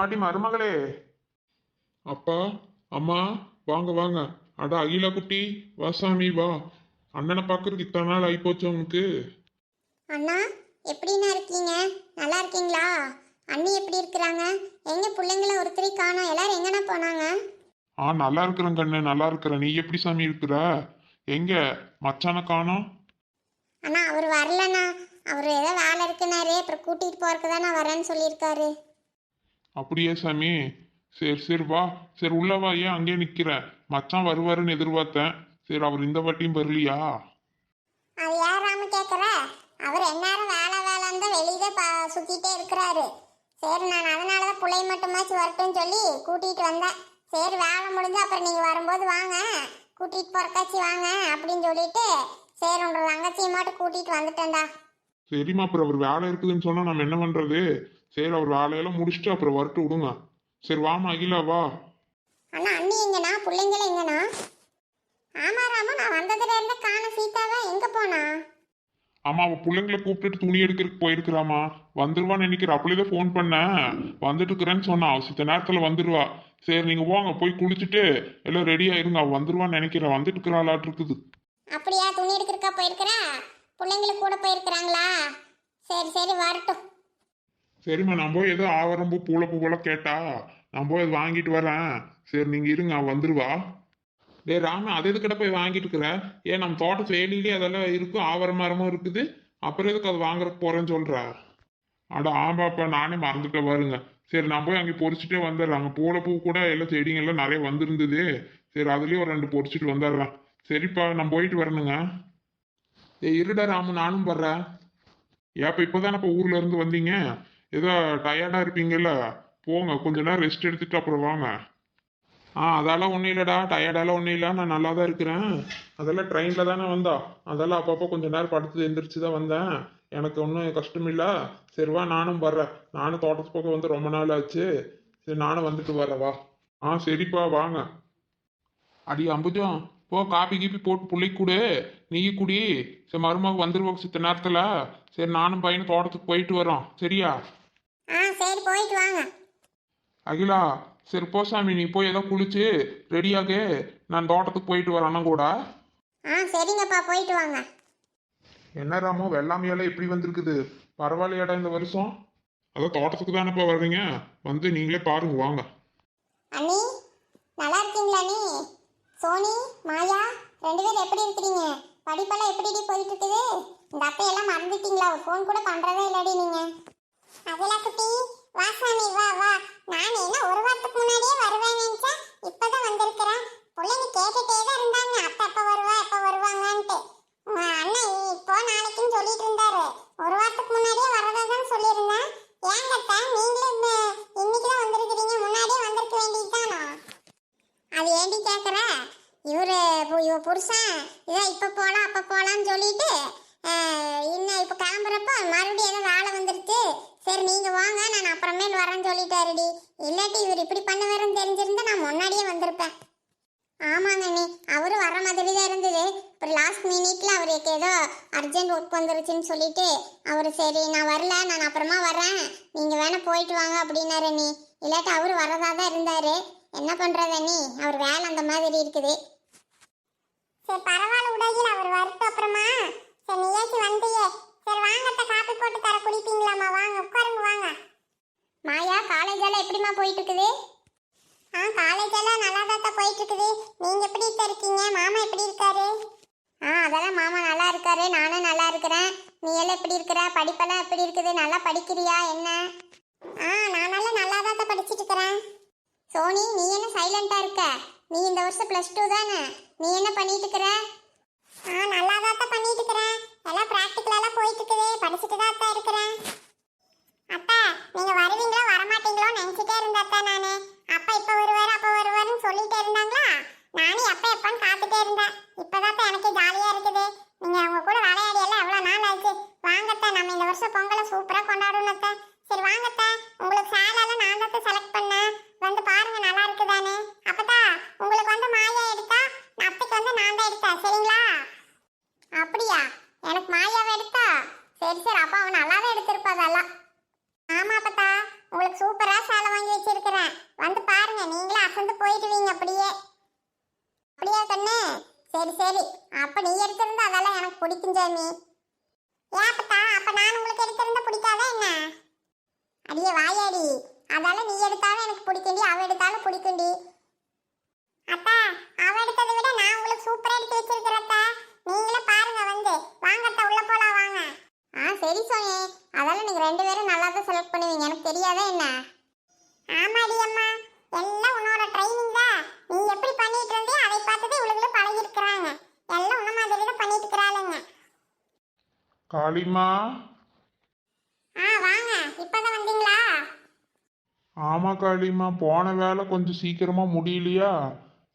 அம்மாடி மருமகளே. அப்பா அம்மா வாங்க வாங்க. அட அகிலா குட்டி வா சாமி வா. அண்ணனை பார்க்கறதுக்கு இத்தனை நாள் ஆயிப்போச்சு உனக்கு? அண்ணா எப்படிண்ணா இருக்கீங்க? நல்லா இருக்கீங்களா? அண்ணி எப்படி இருக்கிறாங்க? எங்க பிள்ளைங்கள ஒருத்தரை காணோம். எல்லாரும் எங்கண்ணா போனாங்க? ஆ நல்லா இருக்கிறேன் கண்ணு நல்லா இருக்கிறேன். நீ எப்படி சாமி இருக்கிற? எங்க? மச்சான காணோம். அண்ணா அவர் வரலண்ணா. அவர் ஏதோ வேலை இருக்குனாரு. அப்புறம் கூட்டிட்டு போறதுக்கு தான் நான் வரேன்னு சொல்லியிருக்காரு. அப்படியே சாமி. சரி சரி வா. சரி உள்ள வா ஏன் அங்கேயே நிக்கிற. மச்சான் வருவாருன்னு எதிர்பார்த்தேன். சரி அவர் இந்த வாட்டியும் வரலையா? அது யாராம கேட்குற அவர் எந்நேரம் வேலை வேலைன்னு தான் வெளியே சுற்றிட்டே இருக்கிறாரு. சரி நான் அதனால தான் பிள்ளை மட்டுமாச்சும் வரட்டும்னு சொல்லி கூட்டிகிட்டு வந்தேன். சரி வேலை முடிஞ்சு அப்புறம் நீங்கள் வரும்போது வாங்க. கூட்டிகிட்டு போறக்காச்சி வாங்க அப்படின்னு சொல்லிட்டு சரி உங்களோட தங்கச்சியை மட்டும் கூட்டிகிட்டு வந்துட்டேன்டா. சரிம்மா அப்புறம் அவர் வேலை இருக்குதுன்னு சொன்னா நம்ம என்ன பண்றது? சரி அவர் வேலையெல்லாம் முடிச்சுட்டு அப்புறம் வரட்டு விடுங்க. சரி வாமா அகிலா வா. அண்ணா அண்ணி எங்கண்ணா? பிள்ளைங்கள எங்கண்ணா? ஆமா ராமா நான் வந்ததுல இருந்து காண சீதாவை எங்க போனா? ஆமா அவ பிள்ளைங்களை கூப்பிட்டுட்டு துணி எடுக்கிறதுக்கு போயிருக்கிறாமா வந்துருவான்னு நினைக்கிற அப்படியே ஃபோன் பண்ணேன். வந்துட்டு இருக்கிறேன்னு சொன்னா. அவ சித்த நேரத்துல வந்துருவா. சரி நீங்க போங்க. போய் குளிச்சுட்டு எல்லாம் ரெடி ஆயிருங்க. அவ வந்துருவான்னு நினைக்கிறேன். வந்துட்டு இருக்கிறாளாட்டு இருக்குது. அப்படியா? துணி எடுக்கிறக்கா போயிருக்கிறா? பிள்ளைங்களுக்கு கூட போயிருக்கிறாங்களா? சரி சரி வரட்டும். சரிம்மா நான் போய் ஏதோ ஆவரம்பு பூளப்பு போல கேட்டா நான் போய் அது வாங்கிட்டு வரேன். சரி நீங்க இருங்க அவ வந்துருவா. டேய் ராம அது எதுக்கிட்ட போய் வாங்கிட்டு இருக்கிற? ஏன் நம்ம தோட்ட வேலியிலே அதெல்லாம் இருக்கும் ஆவர மரமும் இருக்குது. அப்புறம் எதுக்கு அது வாங்குறதுக்கு போறேன்னு சொல்ற? அட ஆமாப்பா நானே மறந்துட்டேன் பாருங்க. சரி நான் போய் அங்கே பொறிச்சிட்டே வந்துடுறேன். அங்கே பூ கூட எல்லாம் செடிங்கெல்லாம் நிறைய வந்திருந்தது. சரி அதுலேயும் ஒரு ரெண்டு பொறிச்சிட்டு வந்துடுறேன். சரிப்பா நான் போயிட்டு வரணுங்க. ஏய் இருடா ராமு நானும் வர்றேன். ஏப்பா இப்போ ஊர்ல இருந்து வந்தீங்க? ஏதோ டயர்டாக இருப்பீங்கல்ல? போங்க கொஞ்ச நேரம் ரெஸ்ட் எடுத்துட்டு அப்புறம் வாங்க. ஆ அதெல்லாம் ஒன்றும் இல்லைடா. டயர்டெல்லாம் ஒன்றும் இல்லை. நான் நல்லா தான் இருக்கிறேன். அதெல்லாம் ட்ரெயினில் தானே வந்தா. அதெல்லாம் அப்பப்போ கொஞ்ச நேரம் படுத்து எந்திரிச்சு தான் வந்தேன். எனக்கு ஒன்றும் கஷ்டம் இல்லை. சரிவா நானும் வர்றேன். நானும் தோட்டத்து பக்கம் வந்து ரொம்ப நாள் ஆச்சு. சரி நானும் வந்துட்டு வரேன் வா. ஆ சரிப்பா வாங்க. அடி அம்புஜம். போ காப்பி கீப்பி போட்டு புள்ளைக்கு கொடு. நீ குடி. சரி மருமக வந்துருவோம் சித்த நேரத்தில். சரி நானும் பையனும் தோட்டத்துக்கு போயிட்டு வரோம் சரியா? ஆ சரி போயிட்டு வாங்க. அகிலா சரி போ சாமி நீ போய் ஏதோ குளிச்சு ரெடியாக நான் தோட்டத்துக்கு போயிட்டு வரேன் அண்ணன் கூட. ஆ சரிங்கப்பா போயிட்டு வாங்க. என்ன ராமோ வெள்ளாமையெல்லாம் எப்படி வந்திருக்குது? பரவாயில்லையாடா இந்த வருஷம்? அதான் தோட்டத்துக்கு தானேப்பா வர்றீங்க. வந்து நீங்களே பாருங்க வாங்க. அண்ணி நல்லா இருக்கீங்களா அண்ணி? சோனி மாயா ரெண்டு பேரும் எப்படி இருக்கிறீங்க? படிப்பெல்லாம் எப்படி போயிட்டு இருக்குது? இந்த அப்பையெல்லாம் மறந்துட்டீங்களா? ஒரு ஃபோன் கூட பண்றதே இல்லடி நீங்க. அதெல்லாம் குட்டி வா சாமி வா வா. நான் என்ன ஒரு வாரத்துக்கு முன்னாடியே வருவேன் நினைச்சேன் இப்பதான் வந்திருக்கிறேன். பிள்ளைங்க கேட்டுட்டே தான் இருந்தாங்க. அப்பா அப்போ வருவா அப்போ வருவாங்கன்ட்டு. உங்க அண்ணன் இப்போ நாளைக்குன்னு சொல்லிட்டு இருந்தாரு. ஒரு வாரத்துக்கு முன்னாடியே வரதா தான் சொல்லியிருந்தேன். ஏங்க அத்தை, நீங்களும் இன்னைக்கு தான் வந்திருக்கிறீங்க. முன்னாடியே வந்திருக்க வேண்டியதுதானா? அது ஏண்டி கேட்குற இவரு இவ புருஷன். இதான் இப்போ போகலாம் அப்போ போகலான்னு சொல்லிட்டு இன்னும் இப்போ கிளம்புறப்போ மறுபடியும் ஏதோ வேலை வந்துருச்சு சரி நீங்கள் வாங்க. நான் அப்புறமேல் வரேன்னு சொல்லிட்டாருடி. இல்லாட்டி இவர் இப்படி பண்ணுவாருன்னு தெரிஞ்சிருந்தா நான் முன்னாடியே வந்திருப்பேன். ஆமாங்க அண்ணி அவரும் வர மாதிரி தான் இருந்தது. அப்புறம் லாஸ்ட் மினிட்ல அவருக்கு ஏதோ அர்ஜென்ட் ஒர்க் வந்துருச்சுன்னு சொல்லிட்டு அவர் சரி நான் வரல நான் அப்புறமா வரேன். நீங்க வேணா போயிட்டு வாங்க அப்படின்னாரு நீ இல்லாட்டி அவர் வரதா தான் இருந்தாரு. என்ன பண்றது நீ அவர் வேலை அந்த மாதிரி இருக்குது. சரி பரவாயில்ல உடையில் அவர் வரட்டும் அப்புறமா. சரி நீயாச்சும் வந்தியே. சரி வாங்கத்த காப்பி போட்டு தர குடிப்பீங்களாம்மா. வாங்க உட்காருங்க வாங்க. மாயா காலேஜ் எல்லாம் எப்படிம்மா போயிட்டு இருக்குது ஆ காலேஜ் எல்லாம் நல்லா தான் போயிட்டு இருக்குது நீங்க எப்படி இப்ப இருக்கீங்க? மாமா எப்படி இருக்காரு? ஆ அதெல்லாம் மாமா நல்லா இருக்காரு. நானும் நல்லா இருக்கிறேன். நீ எல்லாம் எப்படி இருக்கிற? படிப்பெல்லாம் எப்படி இருக்குது? நல்லா படிக்கிறியா? என்ன? ஆ நான் நல்லா நல்லா தான் படிச்சுட்டு இருக்கிறேன். சோனி நீ என்ன சைலண்டா இருக்க? நீ இந்த வருஷம் ப்ளஸ் டூ தானே? நீ என்ன பண்ணிட்டு இருக்கிற? ஆ நல்லா தான் பண்ணிட்டு இருக்கிறேன் எல்லாம் ப்ராக்டிக்கல் எல்லாம் போயிட்டு இருக்குது படிச்சுட்டு தான் தான் இருக்கிறேன். அப்பா நீங்க வருவீங்களோ வரமாட்டீங்களோ நினைச்சிட்டே இருந்தாத்தா நானு. அப்பா இப்ப வருவாரு அப்ப வருவாருன்னு சொல்லிட்டே இருந்தாங்களா? நானும் எப்ப எப்பன்னு காத்துட்டே இருந்தேன். இப்பதான் எனக்கு ஜாலியா இருக்குது. நீங்க அவங்க கூட விளையாடி எல்லாம் எவ்வளவு நாள் ஆச்சு? வாங்கத்தா நம்ம இந்த வருஷம் பொங்கலை சூப்பரா கொண்டாடணும் அத்தை. சரி வாங்கத்தா. உங்களுக்கு சேலெல்லாம் நான் தான் செலக்ட் பண்ணேன். வந்து பாருங்க நல்லா இருக்குதானே அப்பதா உங்களுக்கு வந்து மாயா அத்தைக்கு வந்து நான் தான் எடுத்தேன் சரிங்களா? அப்படியா? எனக்கு மாயாவை எடுத்தா? சரி சரி அப்பா அவன் நல்லாவே எடுத்திருப்பா அதெல்லாம். ஆமா அப்பத்தா. உங்களுக்கு சூப்பரா சேலை வாங்கி வச்சிருக்கிறேன். வந்து பாருங்க நீங்களும் அசந்து போயிடுவீங்க அப்படியே. அப்படியா கண்ணு? சரி சரி. அப்ப நீ எடுத்திருந்தா அதெல்லாம் எனக்கு பிடிக்கும் சாமி. ஏப்பத்தா அப்ப நான் உங்களுக்கு எடுத்திருந்தா பிடிக்காதா என்ன? அடியே வாயாடி. அதால நீ எடுத்தாலும் எனக்கு பிடிக்கண்டி அவ எடுத்தாலும் பிடிக்கண்டி அத்தா அவ எடுத்ததை விட நான் உங்களுக்கு சூப்பரா எடுத்து வச்சிருக்கிறேன்ப்பா. நீங்களே பாருங்க வந்து. வாங்க அத்தா உள்ள போலாம் வாங்க. ஆ சரி சோனி. அதெல்லாம் நீங்க ரெண்டு பேரும் நல்லா தான் செலக்ட் பண்ணுவீங்க. எனக்கு தெரியாதா என்ன? ஆமாடி அம்மா. எல்லாம் உன்னோட ட்ரைனிங் தான். நீ எப்படி பண்ணிட்டு இருந்தியோ அதை பார்த்துட்டு இவளுகளும் பழகி இருக்கிறாங்க எல்லாம் உன்ன மாதிரி தான் பண்ணிட்டு இருக்கிறாளுங்க. காளிமா. ஆ வாங்க. இப்பதான் வந்தீங்களா? ஆமா காளிமா. போன வேலை கொஞ்சம் சீக்கிரமா முடியலையா?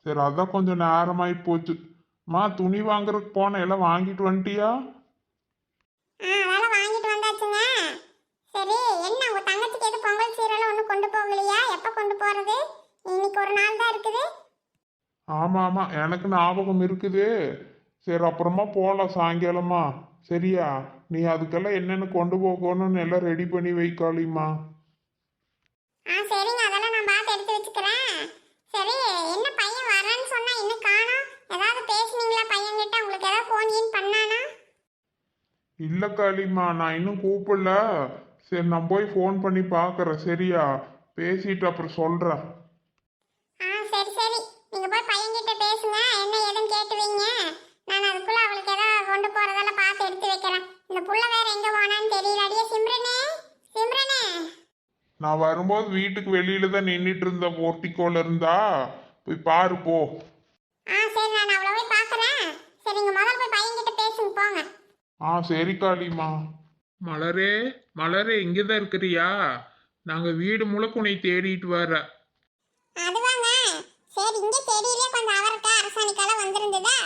சரி அதான் கொஞ்சம் நேரமாயி போச்சு. மா துணி வாங்குறதுக்கு போன எல்லாம் வாங்கிட்டு வந்துட்டியா? வாங்கிட்டு வந்தாச்சுங்க. சரி என்ன உங்க தங்கச்சிக்கு எது பொங்கல் சீரெல்லாம் ஒன்றும் கொண்டு போகலையா? எப்போ கொண்டு போறது? இன்னைக்கு ஒரு நாள் தான் இருக்குது. ஆமா ஆமா எனக்கு ஞாபகம் இருக்குது. சரி அப்புறமா போகலாம் சாயங்காலமா. சரியா? நீ அதுக்கெல்லாம் என்னென்ன கொண்டு போகணும்னு எல்லாம் ரெடி பண்ணி வை காளிமா. ஆ சரிங்க. அதெல்லாம் நான் பார்த்து எடுத்து வச்சுக்கிறேன். சரி என்ன பையன் வரேன்னு சொன்னா இன்னும் காணோம் ஏதாவது பேசுனீங்களா பையன்கிட்ட உங்களுக்கு ஏதாவது ஃபோன் கீன் பண்ணானா இல்ல காளிமா நான் இன்னும் கூப்பிடல. சரி நான் போய் ஃபோன் பண்ணி பார்க்கறேன் சரியா? பேசிட்டு அப்புறம் சொல்றேன். ஆ சரி சரி. நீங்க போய் பையன்கிட்ட பேசுங்க. என்ன ஏதுன்னு கேட்டு வைங்க. நான் அதுக்குள்ள அவளுக்கு ஏதாவது கொண்டு போறதெல்லாம் பார்த்து எடுத்து வைக்கிறேன். இந்த புள்ள வேற எங்க போனான்னு தெரியல. அடியே சிம்ரனே சிம்ரனே. நான் வரும்போது வீட்டுக்கு வெளியில தான் நின்றுட்டு இருந்த போர்ட்டிக்கோல இருந்தா. போய் பாரு போ ஆ சரி நான் அவளை போய் பார்க்கறேன் சரி நீங்க முதல்ல போய் பையன்கிட்ட பேசுங்க போங்க ஆ சரி காளிமா மலரே மலரே இங்கே தான் இருக்கிறியா? நாங்க வீடு முழுக்க உன்னை தேடிட்டு வர. அதுவாங்க சரி இங்க செடியிலே கொஞ்சம் அவரைக்காய் அரசாணிக்காலாம் வந்திருந்ததா?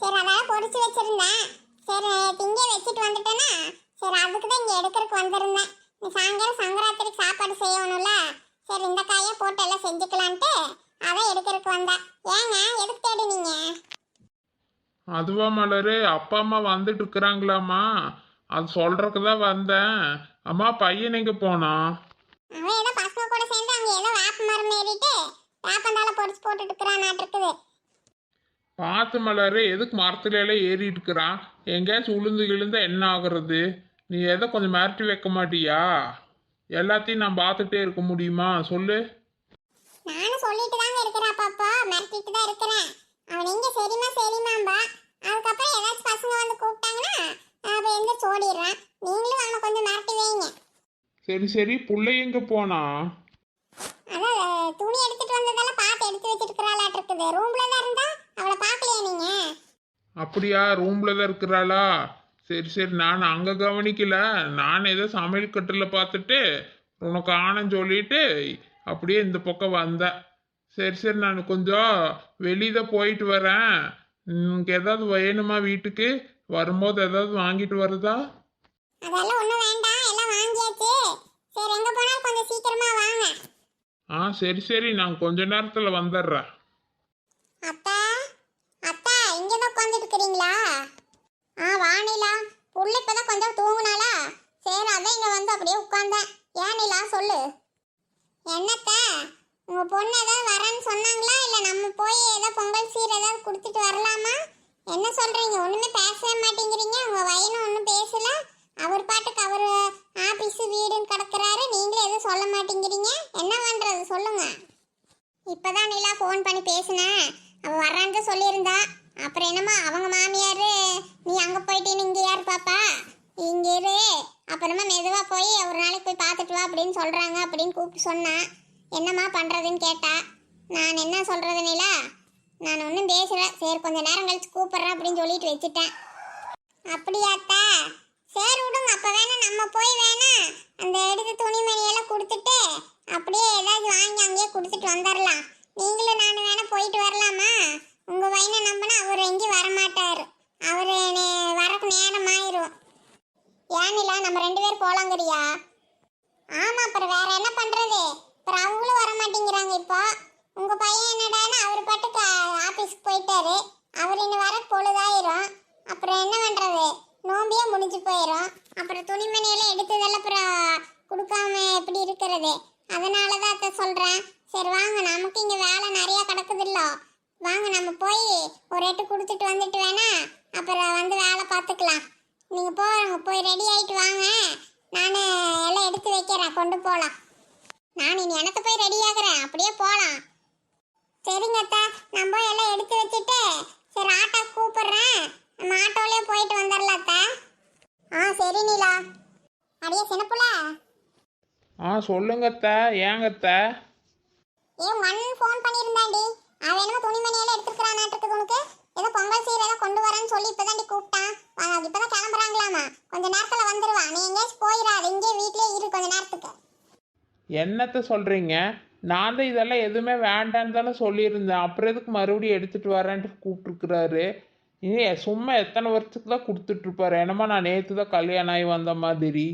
சரி அதால பொரிச்சு வச்சிருந்தேன். சரி திங்க வச்சுட்டு வந்துட்டேன்னா சரி அதுக்கு தான் இங்க எடுக்கிறதுக்கு வந்திருந்தேன். நீ சாயங்காலம் சங்கராத்திரிக்கு சாப்பாடு செய்யணும்ல? சரி இந்த காயை போட்டு எல்லாம் செஞ்சுக்கலான்ட்டு அதான் எடுக்கிறதுக்கு வந்தேன். ஏங்க எதுக்கு தேடுனீங்க? அதுவா மலரே அப்பா அம்மா வந்துட்டு இருக்கிறாங்களாம்மா அது சொல்றதுக்கு தான் வந்தேன். அம்மா பையன் எங்க போனா? அவன் ஏதோ பசங்க கூட சேர்ந்து அங்க ஏதோ வேப்ப மரம் ஏறிட்டு வேப்பந்தால பொரிச்சு போட்டுட்டு இருக்கிறான் இருக்குது பார்த்து மலரே எதுக்கு மரத்துல எல்லாம் ஏறிட்டு இருக்கிறான் எங்கேயாச்சும் உளுந்து கிழுந்தா என்ன ஆகுறது? நீ எதை கொஞ்சம் மிரட்டி வைக்க மாட்டியா? எல்லாத்தையும் நான் பார்த்துட்டே இருக்க முடியுமா? சொல்லு. நானும் சொல்லிட்டு தாங்க இருக்கிறேன் அப்பப்போ. மிரட்டிட்டு தான் இருக்கிறேன். அவன் எங்க சரிமா சரிமாம்பா அதுக்கப்புறம் ஏதாச்சும் பசங்க வந்து கூப்பிட்டாங்கன்னா அவன் எந்திரிச்சு ஓடிடுறான் நீங்களும் அவனை கொஞ்சம் மிரட்டி வைங்க. சரி சரி. புள்ளை எங்க போனா? அதான் துணி எடுத்துட்டு வந்ததெல்லாம் பார்த்து எடுத்து வச்சுட்டு இருக்கிறாளாட்டு இருக்குது ரூம்ல தான் இருந்தா அவளை பார்க்கலையா நீங்க? அப்படியா? ரூம்ல தான் இருக்கிறாளா? சரி சரி. நான் அங்க கவனிக்கல. நான் ஏதோ சமையல் கட்டில் பார்த்துட்டு உனக்கு ஆனன்னு சொல்லிட்டு அப்படியே இந்த பக்கம் வந்தேன். சரி சரி நான் கொஞ்சம் வெளியில போயிட்டு வரேன். உனக்கு ஏதாவது வேணுமா வீட்டுக்கு? வரும்போது ஏதாவது வாங்கிட்டு வருதா? அதெல்லாம் ஒன்றும் வேண்டாம். எல்லாம் வாங்கியாச்சு. சரி எங்க கொஞ்சம் சீக்கிரமா வாங்க. ஆ சரி சரி நான் கொஞ்ச நேரத்துல வந்துடுறேன். அத்தா அத்தா இங்க தான் உட்காந்துட்டு இருக்கிறீங்களா ஆ வாணிலா புள்ள இப்பதான் கொஞ்சம் தூங்குனாளா? சரி அதான் இங்க வந்து அப்படியே உட்கார்ந்தேன். ஏன் நிலா சொல்லு. என்னத்த? உங்க பொண்ணு ஏதாவது வரேன்னு சொன்னாங்களா? இல்ல நம்ம போய் ஏதோ பொங்கல் சீர் ஏதாவது கொடுத்துட்டு வரலாமா? என்ன சொல்றீங்க? ஒண்ணுமே பேசவே மாட்டேங்கிறீங்க. உங்க வயனும் ஒன்றும் பேசல. அவர் பாட்டுக்கு அவர் ஆபீஸ் வீடுன்னு கிடக்குறாரு. நீங்களும் எதுவும் சொல்ல மாட்டேங்கிறீங்க. என்ன பண்றது? சொல்லுங்க. இப்பதான் நிலா ஃபோன் பண்ணி பேசினேன் அவ வர்றான்னு சொல்லியிருந்தா. அப்புறம் என்னம்மா அவங்க மாமியார் நீ அங்கே போயிட்டு இங்கே யார் பாப்பா? இங்கே இரு. அப்புறமா மெதுவாக போய் ஒரு நாளைக்கு போய் பார்த்துட்டு வா அப்படின்னு சொல்கிறாங்க அப்படின்னு கூப்பிட்டு சொன்னான் என்னம்மா பண்ணுறதுன்னு கேட்டா நான் என்ன சொல்கிறது நான் ஒன்றும் பேசல. சரி கொஞ்சம் நேரம் கழிச்சு கூப்பிட்றேன் அப்படின்னு சொல்லிட்டு வச்சுட்டேன். அப்படியாத்தா சரி விடுங்க அப்போ வேணா நம்ம போய் வேணா அந்த எடுத்து துணிமணியெல்லாம் கொடுத்துட்டு அப்படியே ஏதாவது வாங்கி அங்கேயே கொடுத்துட்டு வந்துடலாம் நீங்களும் நான் வேணா போயிட்டு வரலாமா? உங்கள் வயனை நம்பினா அவர் எங்கேயும் வரமாட்டார். அவர் வரக்கு நேரம் ஆயிரும். ஏனிலா நம்ம ரெண்டு பேரும் போலாங்கிறியா ஆமாம் அப்புறம் வேற என்ன பண்ணுறது அப்புறம் அவங்களும் வர மாட்டேங்கிறாங்க இப்போ. உங்க பையன் என்னடான்னு அவர் பாட்டுக்கு ஆபீஸ்க்கு போயிட்டாரு. அவர் இன்னும் வர பொழுதாயிரும். அப்புறம் என்ன பண்றது? நோம்பியே முடிஞ்சு போயிடும் அப்புறம் துணிமணியெல்லாம் எடுத்ததெல்லாம் அப்புறம் கொடுக்காம எப்படி இருக்கிறது? அதனால தான் அத்தை சொல்கிறேன் சரி வாங்க. நமக்கு இங்கே வேலை நிறையா கிடக்குதுல்ல. வாங்க நம்ம போய் ஒரு எட்டு கொடுத்துட்டு வந்துட்டு வேணா. அப்புறம் வந்து வேலை பார்த்துக்கலாம். நீங்கள் போகிறவங்க போய் ரெடி ஆகிட்டு வாங்க. நான் எல்லாம் எடுத்து வைக்கிறேன். கொண்டு போகலாம் நான் இனி எனக்கு போய் ரெடி ஆகுறேன். அப்படியே போகலாம் சரிங்க அத்தா. போய் எல்லாம் எடுத்து வச்சுட்டு சரி ஆட்டோ கூப்பிடுறேன். நம்ம ஆட்டோலயே போயிட்டு வந்துடலாம் அத்தா. ஆ சரி நீலா. அடியே சின்னப்புல ஆ சொல்லுங்கத்த ஏங்கத்த ஏ உங்க அண்ணன் ஃபோன் பண்ணியிருந்தாண்டி? அவன் என்னமோ துணிமணியெல்லாம் எடுத்துக்கிறானாட்டு உனக்கு. ஏதோ பொங்கல் சீர் ஏதோ கொண்டு வரேன்னு சொல்லி இப்பதாண்டி கூப்பிட்டான். இப்பதான் கிளம்புறாங்களாமா. கொஞ்ச நேரத்துல வந்துருவான். நீ எங்கேயாச்சும் போயிடாது இங்கே வீட்லயே இரு கொஞ்ச நேரத்துக்கு. என்னத்த சொல்கிறீங்க நான் தான் இதெல்லாம் எதுவுமே வேண்டான்னு தானே சொல்லியிருந்தேன். அப்புறம் எதுக்கு மறுபடியும் எடுத்துகிட்டு வரேன்ட்டு கூப்பிட்ருக்குறாரு இனி சும்மா எத்தனை வருஷத்துக்கு தான் கொடுத்துட்ருப்பாரு என்னமோ நான் நேற்று தான் கல்யாணம் ஆகி வந்த மாதிரி.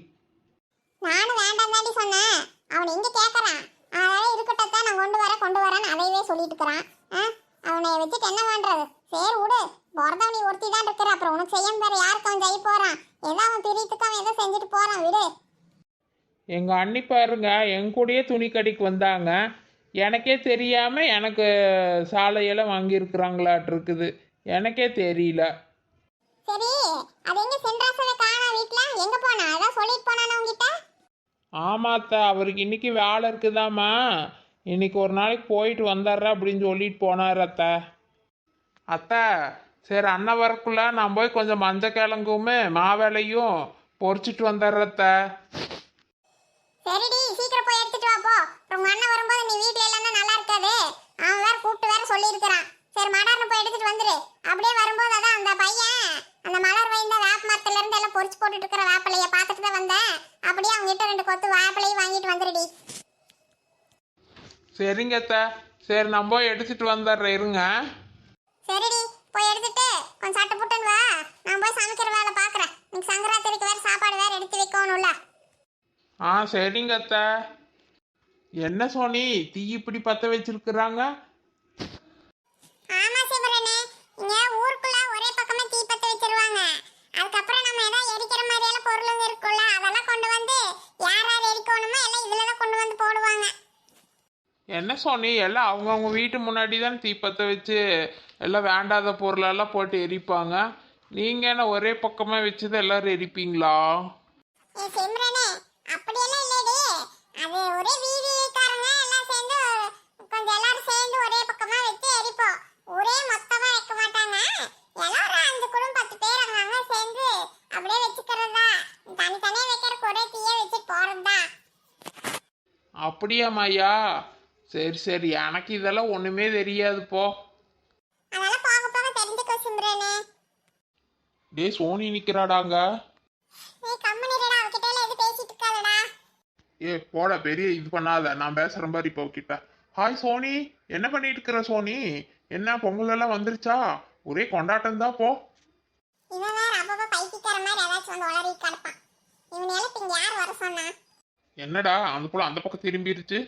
நானும் வேண்டாம் தாண்டி சொன்னேன். அவன் எங்க கேட்கறான் அதனால இருக்கட்டும் தான் நான் கொண்டு வரேன் கொண்டு வரேன்னு அதையவே சொல்லிட்டு இருக்கிறான் ஆ? அவனை வச்சுட்டு என்ன பண்றது? சரி விடு. பிறந்தவனி ஒருத்தி தான் இருக்கிற. அப்புறம் உனக்கு செய்ய வேற யாருக்கு அவன் செய்ய போறான் ஏதோ அவன் பிரியத்துக்கு அவன் ஏதோ செஞ்சுட்டு போறான் விடு எங்கள் அண்ணி பாருங்க என் கூடயே துணி கடைக்கு வந்தாங்க. எனக்கே தெரியாமல் எனக்கு சாலையெல்லாம் வாங்கியிருக்கிறாங்களாட்டு இருக்குது எனக்கே தெரியல. சரி அது எங்க சென்றாசனை காணா வீட்ல? எங்க போனா? அதான் சொல்லிட்டு போனானே உங்ககிட்ட ஆமாத்த அவருக்கு இன்னைக்கு வேலை இருக்குதாம்மா. இன்னைக்கு ஒரு நாளைக்கு போயிட்டு வந்துடுறேன் அப்படின்னு சொல்லிட்டு போனார் அத்தை அத்தை சரி அண்ணன் வரக்குள்ள நான் போய் கொஞ்சம் மஞ்சள் கிழங்கும் மாவேலையும் பொறிச்சிட்டு வந்துடுறேன் அத்தை சரிடி சீக்கிரம் போய் எடுத்துட்டு வா போ அப்புறம் உங்க அண்ணன் வரும்போது நீ வீட்ல இல்லைன்னா நல்லா இருக்காது அவன் வேற கூப்பிட்டு வேற சொல்லியிருக்கிறான் சரி மலர்னு போய் எடுத்துட்டு வந்துரு. அப்படியே வரும்போது அதான் அந்த பையன் அந்த மலர் வைந்த வேப்ப மரத்துல இருந்து எல்லாம் பொறிச்சு போட்டுட்டு இருக்கிற வேப்பிலைய பார்த்துட்டு தான் வந்தேன். அப்படியே அவங்க கிட்ட ரெண்டு கொத்து வேப்பிலையும் வாங்கிட்டு வந்துருடி. சரிங்க அத்தை. சரி நான் போய் எடுத்துட்டு வந்துடுறேன் இருங்க. சரிடி போய் எடுத்துட்டு கொஞ்சம் சட்டை புட்டுன்னு வா. நான் போய் சமைக்கிற வேலை பார்க்குறேன். இன்னைக்கு சங்கராத்திரிக்கு வேற சாப்பாடு வேற எடுத்து வைக்கணும்ல. ஆ சரிங்க அத்தை. என்ன சோனி தீ இப்படி பற்ற வச்சிருக்கிறாங்க? ஆமா சிவரனே இங்க ஊருக்குள்ள ஒரே பக்கமா தீ பத்த வச்சிருவாங்க. அதுக்கப்புறம் நம்ம ஏதாவது எரிக்கிற மாதிரி எல்லாம் பொருளுங்க இருக்குல்ல அதெல்லாம் கொண்டு வந்து யார் யார் எரிக்கணுமோ எல்லாம் இதுல தான் கொண்டு வந்து போடுவாங்க. என்ன சோனி எல்லாம் அவங்கவுங்க வீட்டு முன்னாடி தான் தீப்பற்ற வச்சு எல்லாம் வேண்டாத பொருளெல்லாம் போட்டு எரிப்பாங்க. நீங்கள் என்ன ஒரே பக்கமாக வச்சுதான் எல்லாரும் எரிப்பீங்களா? அப்படியெல்லாம் இல்லடி. அது ஒரே வீதிக்காரங்க எல்லாம் சேர்ந்து கொஞ்சம் எல்லாரும் சேர்ந்து ஒரே பக்கமா வச்சு எரிப்போம் ஒரே மொத்தமா வைக்க மாட்டாங்க எல்லாம் ஒரு அஞ்சு குடும்பம் பத்து பேர் அங்கங்க சேர்ந்து அப்படியே வச்சுக்கிறது? தான் தனித்தனியா வைக்கிறதுக்கு ஒரே தீய வச்சுட்டு போறது தான் அப்படியா மாயா? சரி சரி. எனக்கு இதெல்லாம் ஒன்றுமே தெரியாது போ. அதெல்லாம் போக போக தெரிஞ்சுக்கோ சிம்ரனே. டே சோனி நிற்கிறாடாங்க நீ கம்பெனிடா அவகிட்ட எல்லாம் எது பேசிட்டு இருக்காதடா. ஏ போட பெரிய இது பண்ணாத. நான் பேசுகிறேன் பாரு இப்போ கிட்ட ஹாய் சோனி. என்ன பண்ணிட்டு இருக்கிற சோனி? என்ன பொங்கல் எல்லாம் வந்துருச்சா? ஒரே கொண்டாட்டம் தான் போ இவன் வேற அப்பப்ப பைத்தியக்கார மாதிரி ஏதாச்சும் வந்து உளறி கிடப்பான். இவனை எழுப்பி இங்க யார் வர சொன்னா? என்னடா அந்த போல அந்த பக்கம் திரும்பிருச்சு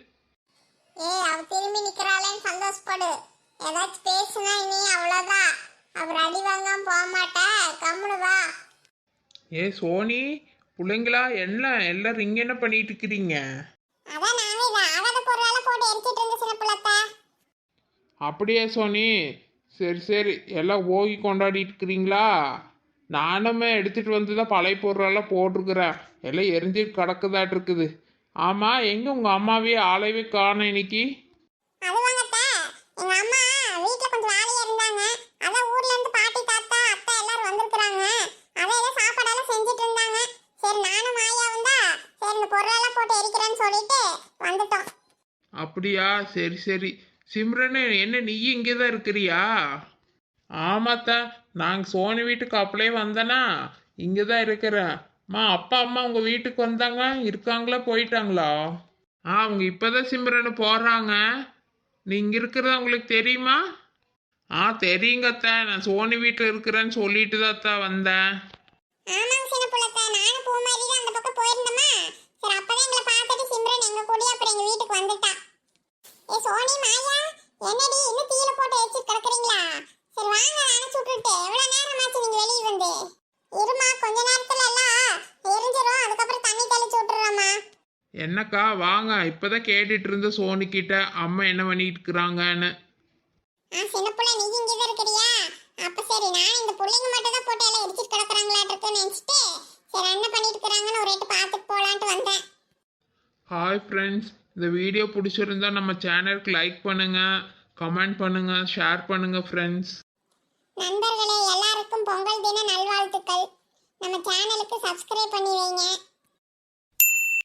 ஏய் அவ திரும்பி நிக்கிறாளேன்னு சந்தோஷப்படு. ஏதாச்சும் பேசுனா நீ அவ்வளவுதான். அவர் அடி வாங்காம போக மாட்டா. கம்முனு வா. ஏ சோனி பிள்ளைங்களா என்ன எல்லாரும் இங்கே என்ன பண்ணிட்டு இருக்கிறீங்க? அதான் நாங்க இதை ஆகாத பொருளெல்லாம் போட்டு எரிச்சிட்டு இருந்த சின்ன பிள்ளத்தை? அப்படியே சோனி? சரி சரி. எல்லாம் ஓகி கொண்டாடிட்டு இருக்கிறீங்களா? நானுமே எடுத்துட்டு வந்து தான் பழைய பொருளெல்லாம் போட்டிருக்கிறேன். எல்லாம் எரிஞ்சிட்டு கிடக்குதாட்டு இருக்குது ஆமாம் எங்கே உங்கள் அம்மாவே ஆளையவே காணோம் இன்னைக்கு? அப்படியா? சரி சரி. சிம்ரனு என்ன நீ இங்கே தான் இருக்கிறியா? ஆமாத்தா நாங்கள் சோனி வீட்டுக்கு அப்படியே வந்தேனா இங்கே தான் இருக்கிறேன். அம்மா அப்பா அம்மா உங்கள் வீட்டுக்கு வந்தாங்க? இருக்காங்களா? போயிட்டாங்களா? ஆ அவங்க இப்போ தான் சிம்ரனு நீ நீங்கள் இருக்கிறதா உங்களுக்கு தெரியுமா? ஆ தெரியுங்கத்த நான் சோனி வீட்டில் இருக்கிறேன்னு சொல்லிட்டு தான் வந்தேன். ஆமாங்க சின்ன புள்ளத்த. நானும் பூமாரி அந்த பக்கம் போயிருந்தோமா. சரி அப்பதான் எங்களை பார்த்துட்டு சிம்ரன் எங்க கூடயே அப்புறம் எங்க வீட்டுக்கு வந்துட்டா ஏ சோனி மாயா என்னடி? இன்னும் தீயில போட்டு வச்சு கிடக்குறீங்களா? சரி வாங்க அணைச்சு விட்டுட்டு எவ்வளவு நேரம் ஆச்சு நீங்க வெளியே வந்து. இருமா கொஞ்ச நேரத்துல எல்லாம் எரிஞ்சிரும். அதுக்கப்புறம் தண்ணி தெளிச்சு விட்டுறோமா என்னக்கா வாங்க. இப்பதான் கேட்டுட்டு இருந்த சோனி கிட்ட அம்மா என்ன பண்ணிட்டு இருக்கிறாங்கன்னு. ஆ சின்ன புள்ள நீ இங்கே தான் இருக்கிறியா? அப்ப சரி நான் இந்த பிள்ளைங்க மட்டும் தான் போட்டு எல்லாம் இடிச்சிட்டு கிடக்குறாங்களாட்டு நினைச்சிட்டு சரி என்ன பண்ணிட்டு இருக்கிறாங்கன்னு ஒரு ரேட்டு பார்த்துட்டு போலான்ட்டு வந்தேன். ஹாய் ஃப்ரெண்ட்ஸ் இந்த வீடியோ பிடிச்சிருந்தா நம்ம சேனலுக்கு லைக் பண்ணுங்க. கமெண்ட் பண்ணுங்க ஷேர் பண்ணுங்க ஃப்ரெண்ட்ஸ் நண்பர்களே எல்லாருக்கும் பொங்கல் தின நல்வாழ்த்துக்கள். நம்ம சேனலுக்கு சப்ஸ்கிரைப் பண்ணி வைங்க.